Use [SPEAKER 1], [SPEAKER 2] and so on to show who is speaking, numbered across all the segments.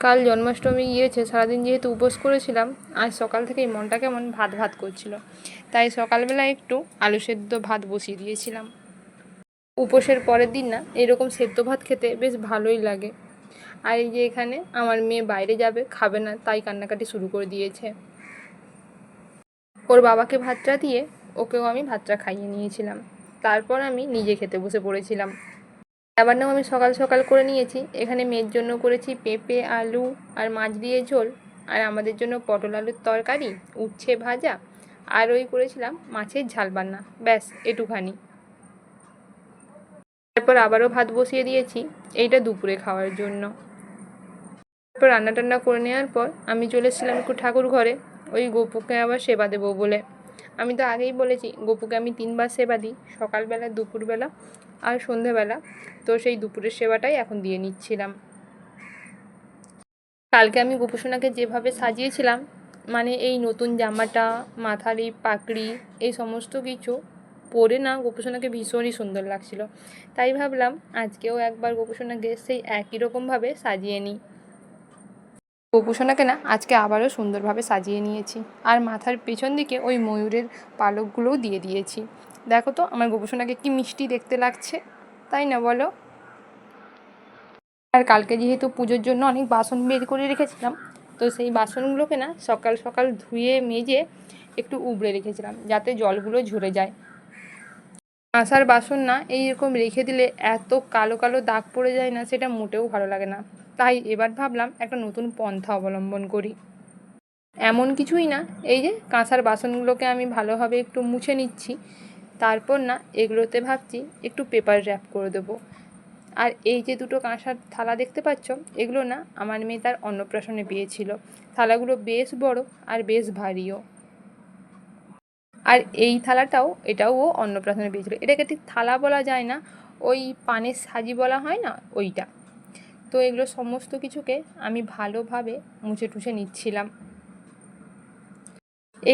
[SPEAKER 1] কাল জন্মাষ্টমী গিয়েছে, সারাদিন যেহেতু উপোস করেছিলাম, আজ সকাল থেকেই মনটা কেমন ভাত ভাত করছিল। তাই সকালবেলা একটু আলু সেদ্ধ ভাত বসিয়ে দিয়েছিলাম। উপোসের পরের দিন না, এরকম সেদ্ধ ভাত খেতে বেশ ভালোই লাগে। আর এই যে এখানে আমার মেয়ে বাইরে যাবে, খাবে না, তাই কান্নাকাটি শুরু করে দিয়েছে। ওর বাবাকে ভাতটা দিয়ে ওকেও আমি ভাতটা খাইয়ে নিয়েছিলাম। তারপর আমি নিজে খেতে বসে পড়েছিলাম। আবার নাও আমি সকাল সকাল করে নিয়েছি। এখানে মেয়ের জন্য করেছি পেঁপে, আলু আর মাছ দিয়ে ঝোল। আর আমাদের জন্য পটল আলুর তরকারি, উচ্ছে ভাজা। আর ওই করেছিলাম মাছের ঝাল বান্না। ব্যাস, এটুখানি। তারপর আবারও ভাত বসিয়ে দিয়েছি, এইটা দুপুরে খাওয়ার জন্য। তারপর রান্না টান্না করে নেওয়ার পর আমি চলে এসেছিলাম একটু ঠাকুর ঘরে। ওই গোপুকে আবার সেবা দেবো বলে। আমি তো আগেই বলেছি, গোপুকে আমি তিনবার সেবা দিই, সকালবেলা, দুপুরবেলা আর সন্ধেবেলা। তো সেই দুপুরের সেবাটাই এখন দিয়ে নিচ্ছিলাম। কালকে আমি গোপুসোনাকে যেভাবে সাজিয়েছিলাম মানে এই নতুন জামাটা, মাথার এই পাকড়ি এই সমস্ত কিছু পরে না গোপুসোনাকে ভীষণই সুন্দর লাগছিল। তাই ভাবলাম আজকেও একবার গোপুসোনাকে সেই একই রকমভাবে সাজিয়ে নিই। গোপুসোনাকে না আজকে আবারও সুন্দরভাবে সাজিয়ে নিয়েছি। আর মাথার পেছন দিকে ওই ময়ূরের পালকগুলোও দিয়ে দিয়েছি। দেখো তো, আমার গোপুসোনাকে কি মিষ্টি দেখতে লাগছে। তাই না বলো? আর কালকে যেহেতু পুজোর জন্য অনেক বাসন বের করে রেখেছিলাম, তো সেই বাসনগুলোকে না সকাল সকাল ধুয়ে মেজে একটু উবড়ে রেখেছিলাম, যাতে জলগুলো ঝরে যায়। কাঁসার বাসন না এইরকম রেখে দিলে এত কালো কালো দাগ পড়ে যায় না, সেটা মোটেও ভালো লাগে না। তাই এবার ভাবলাম একটা নতুন পন্থা অবলম্বন করি। এমন কিছুই না, এই যে কাঁসার বাসনগুলোকে আমি ভালোভাবে একটু মুছে নিচ্ছি, তারপর না এগুলোতে ভাবছি একটু পেপার র্যাপ করে দেবো। আর এই যে দুটো কাঁসার থালা দেখতে পাচ্ছ, এগুলো না আমার মেয়ে তার অন্নপ্রাশনে পেয়েছিল। থালাগুলো বেশ বড় আর বেশ ভারীও। আর এই থালাটাও, এটাও ও অন্নপ্রাশনে পেয়েছিল। এটাকে ঠিক থালা বলা যায় না, ওই পানের সাজি বলা হয় না, ওইটা। তো এগুলো সমস্ত কিছুকে আমি ভালোভাবে মুছে টুছে নিচ্ছিলাম।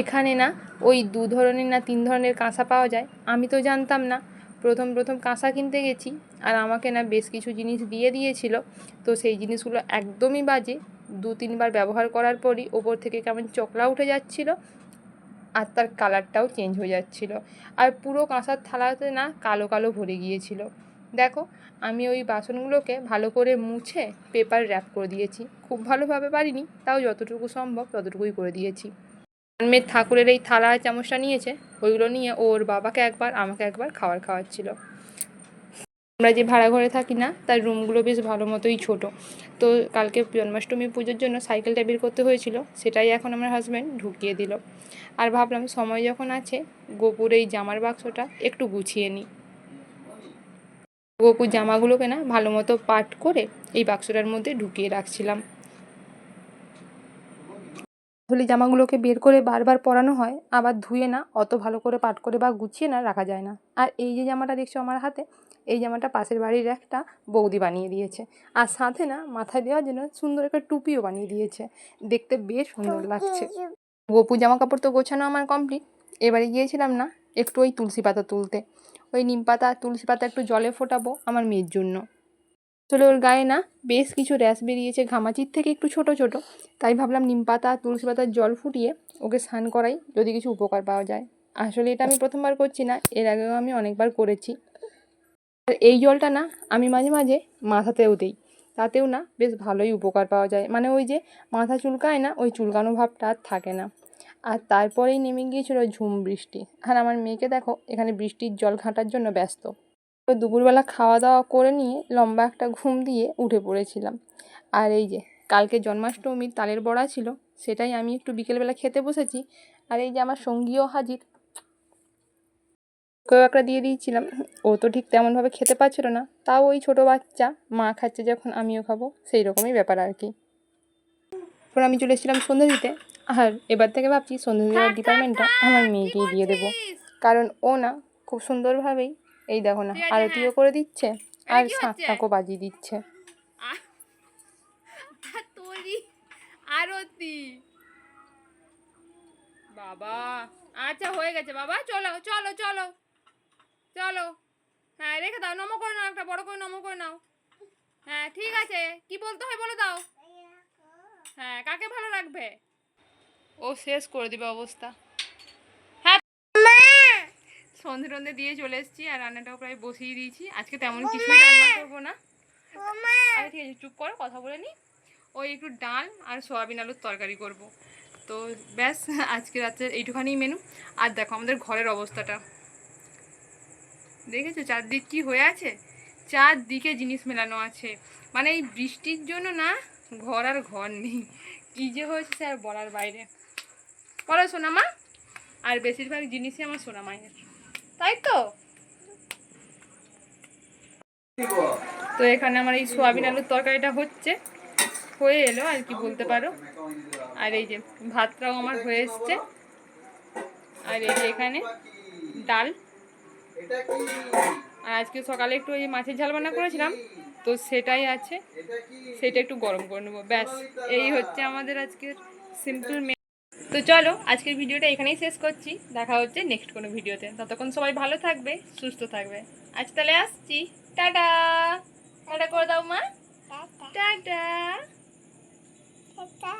[SPEAKER 1] এখানে না, ওই দু ধরনের না তিন ধরনের কাঁসা পাওয়া যায়, আমি তো জানতাম না। প্রথম প্রথম কাঁসা কিনতে গেছি, আর আমাকে না বেশ কিছু জিনিস দিয়ে দিয়েছিল। তো সেই জিনিসগুলো একদমই বাজে। দু তিনবার ব্যবহার করার পরই ওপর থেকে কেমন চকলা উঠে যাচ্ছিল, আর তার কালারটাও চেঞ্জ হয়ে যাচ্ছিল। আর পুরো কাঁসার থালাতে না কালো কালো ভরে গিয়েছিল। দেখো, আমি ওই বাসনগুলোকে ভালো করে মুছে পেপার র্যাপ করে দিয়েছি। খুব ভালোভাবে পারিনি, তাও যতটুকু সম্ভব ততটুকুই করে দিয়েছি। মেয়ের ঠাকুরের এই থালা চামচটা নিয়েছে, ওইগুলো নিয়ে ওর বাবাকে একবার, আমাকে একবার খাবার খাওয়াচ্ছিল। আমরা যে ভাড়া ঘরে থাকি না, তার রুমগুলো বেশ ভালো মতোই ছোট। তো কালকে জন্মাষ্টমী পুজোর জন্য সাইকেলটা বের করতে হয়েছিল, সেটাই এখন আমার হাজব্যান্ড ঢুকিয়ে দিল। আর ভাবলাম, সময় যখন আছে, গোপুর এই জামার বাক্সটা একটু গুছিয়ে নিই। গোপুর জামাগুলোকে না ভালো মতো পাট করে এই বাক্সটার মধ্যে ঢুকিয়ে রাখছিলাম। আসলে জামাগুলোকে বের করে বারবার পরানো হয়, আবার ধুয়ে না, অত ভালো করে পাট করে বা গুছিয়ে না রাখা যায় না। আর এই যে জামাটা দেখছ আমার হাতে, এই জামাটা পাশের বাড়ির একটা বৌদি বানিয়ে দিয়েছে। আর সাথে না মাথায় দেওয়ার জন্য সুন্দর একটা টুপিও বানিয়ে দিয়েছে। দেখতে বেশ সুন্দর লাগছে। গোপু জামা কাপড় তো গোছানো আমার কমপ্লিট এবারে গিয়েছিলাম না, একটু ওই তুলসী পাতা তুলতে। ওই নিম পাতা, তুলসী পাতা একটু জলে ফোটাবো আমার মেয়ের জন্য। আসলে ওর গায়ে না বেশ কিছু র্যাশ বেরিয়েছে ঘামাচির থেকে একটু ছোট ছোট। তাই ভাবলাম নিম পাতা, তুলসী পাতার জল ফুটিয়ে ওকে স্নান করাই, যদি কিছু উপকার পাওয়া যায়। আসলে এটা আমি প্রথমবার করছি না, এর আগেও আমি অনেকবার করেছি। আর এই জলটা না আমি মাঝে মাঝে মাথাতেও দিই, তাতেও না বেশ ভালোই উপকার পাওয়া যায়। মানে ওই যে মাথা চুলকায় না, ওই চুলকানো ভাবটা আর থাকে না। আর তারপরেই নেমে গিয়েছিল ঝুম বৃষ্টি। আর আমার মেয়েকে দেখো, এখানে বৃষ্টির জল ঘাঁটার জন্য ব্যস্ত। তো দুপুরবেলা খাওয়া দাওয়া করে নিয়ে লম্বা একটা ঘুম দিয়ে উঠে পড়েছিলাম। আর এই যে, কালকে জন্মাষ্টমীর তালের বড়া ছিল, সেটাই আমি একটু বিকেলবেলা খেতে বসেছি। আর এই যে আমার সঙ্গীও হাজির। কেউ একটা দিয়ে দিয়েছিলাম, ও তো ঠিক তেমনভাবে খেতে পারছিল না। তাও ওই ছোটো বাচ্চা মা খাচ্ছে যখন আমিও খাব সেই রকমই ব্যাপার আর কি। আমি চলে এসেছিলাম সন্ধ্যে দিতে। আর এবার থেকে ভাবছি সন্ধ্যে দেওয়ার ডিপার্টমেন্টটা আমার মেয়েকেই দিয়ে দেবো। কারণ ও না খুব সুন্দরভাবেই এই দেখো না আরতিও করে দিচ্ছে আর শাঁখ টাকও বাজিয়ে দিচ্ছে।
[SPEAKER 2] আরতি। বাবা আচ্ছা হয়ে গেছে বাবা চলো চলো চলো চলো। হ্যাঁ রেখে দাও নমো করে নাও একটা বড় করে নমো করে নাও।
[SPEAKER 1] হ্যাঁ ঠিক আছে কি বলতে হয় বলে দাও। হ্যাঁ কাকে ভালো রাখবে ও শেষ করে দিবে অবস্থা। হ্যাঁ সন্ধে টন্ধে দিয়ে চলে এসেছি আর রান্নাটাও প্রায় বসিয়ে দিয়েছি। আজকে তেমন কিছুই রান্না করব না। আরে ঠিক আছে চুপ করো কথা বলে নি। ওই একটু ডাল আর সয়াবিন আলুর তরকারি করব। তো ব্যাস আজকে রাত্রে এইটুখানি মেনু আর দেখো আমাদের ঘরের অবস্থাটা। দেখেছ? চারদিক কি হয়ে আছে? চারদিকে জিনিস মেলানো আছে। মানে এই বৃষ্টির জন্য না ঘর আর ঘর নেই। কী যে হয়েছে সে আর বলার বাইরে। বলো সোনামা। আর বেশিরভাগ জিনিসই আমার সোনা মায়ের তাই তো? তো এখানে আমার এই সোয়াবিন আলুর তরকারিটা হচ্ছে। হয়ে এলো, আর কি বলতে পারো। আর এই যে ভাতটাও আমার হয়ে এসছে। আর এই যে এখানে ডাল। আর আজকে সকালে একটু ওই মাছের ঝাল বান্না করেছিলাম, তো সেটাই আছে। সেটা একটু গরম করে নেব, ব্যাস। এই হচ্ছে আমাদের আজকের সিম্পল তো চলো আজকের ভিডিওটা এখানেই শেষ করছি। দেখা হচ্ছে নেক্সট কোনো ভিডিওতে। ততক্ষণ সবাই ভালো থাকবে সুস্থ থাকবে। আজ তাহলে আসছি। টাটা। টাটা। করে দাও মা টাটা।
[SPEAKER 2] Tata.